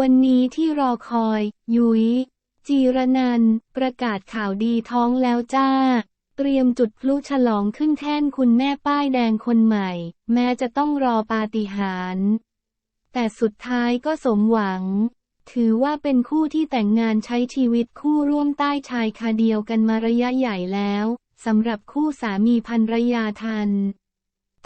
วันนี้ที่รอคอย ยุ้ยจีรนัน ประกาศข่าวดีท้องแล้วจ้า เตรียมจุดพลุฉลองขึ้นแท่นคุณแม่ป้ายแดงคนใหม่ แม้จะต้องรอปาฏิหาริย์แต่สุดท้ายก็สมหวัง ถือว่าเป็นคู่ที่แต่งงานใช้ชีวิตคู่ร่วมใต้ชายคาเดียวกันมาระยะใหญ่แล้วสำหรับคู่สามีภรรยาทัน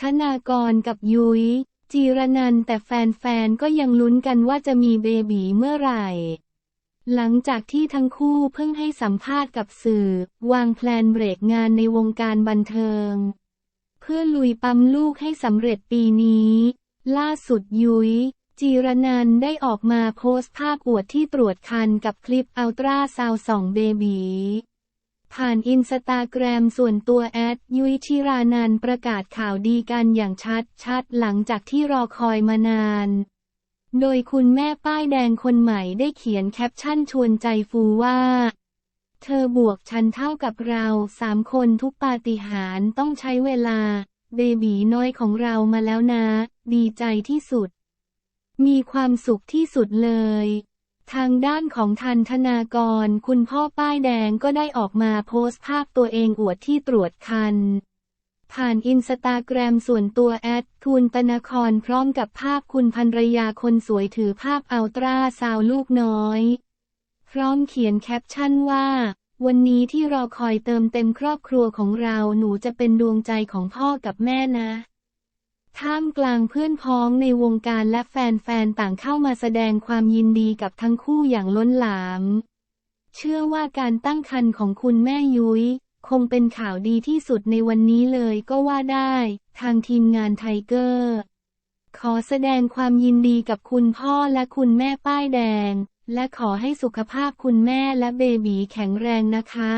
ธนากรกับยุย้ย จีรนันแต่แฟนๆ ก็ยังลุ้นกันว่าจะมีเบบีเมื่อไหร่ หลังจากที่ทั้งคู่เพิ่งให้สัมภาษณ์กับสื่อ วางแพลนเบรกงานในวงการบันเทิง เพื่อลุยปั๊มลูกให้สำเร็จปีนี้ ล่าสุดยุย้ยจีรนันได้ออกมาโพสต์ภาพอวดที่ตรวจคันกับคลิปอัลตราซาวสองเบบี ผ่านอินสตาแกรมส่วนตัวแอดยุ้ยชิรานันประกาศข่าวดีกันอย่างชัดชัดหลังจากที่รอคอยมานาน โดยคุณแม่ป้ายแดงคนใหม่ได้เขียนแคปชั่นชวนใจฟูว่า เธอบวกฉันเท่ากับเราสามคนทุกปาฏิหาริย์ต้องใช้เวลา เบบีน้อยของเรามาแล้วนะ ดีใจที่สุด มีความสุขที่สุดเลย ทางด้านของทันธนากร คุณพ่อป้ายแดงก็ได้ออกมาโพสต์ภาพตัวเองอวดที่ตรวจคัน ผ่านอินสตาแกรมส่วนตัวแอดทูนตนครพร้อมกับภาพคุณภรรยาคนสวยถือภาพอัลตราซาวลูกน้อย พร้อมเขียนแคปชั่นว่า วันนี้ที่รอคอยเติมเต็มครอบครัวของเราหนูจะเป็นดวงใจของพ่อกับแม่นะ ท่ามกลางเพื่อนพ้องในวงการและแฟนๆ ต่างเข้ามาแสดงความยินดีกับทั้งคู่อย่างล้นหลาม เชื่อว่าการตั้งครรภ์ของคุณแม่ยุย้ย คงเป็นข่าวดีที่สุดในวันนี้เลยก็ว่าได้ ทางทีมงานไทเกอร์ ขอแสดงความยินดีกับคุณพ่อและคุณแม่ป้ายแดง และขอให้สุขภาพคุณแม่และเบบีแข็งแรงนะคะ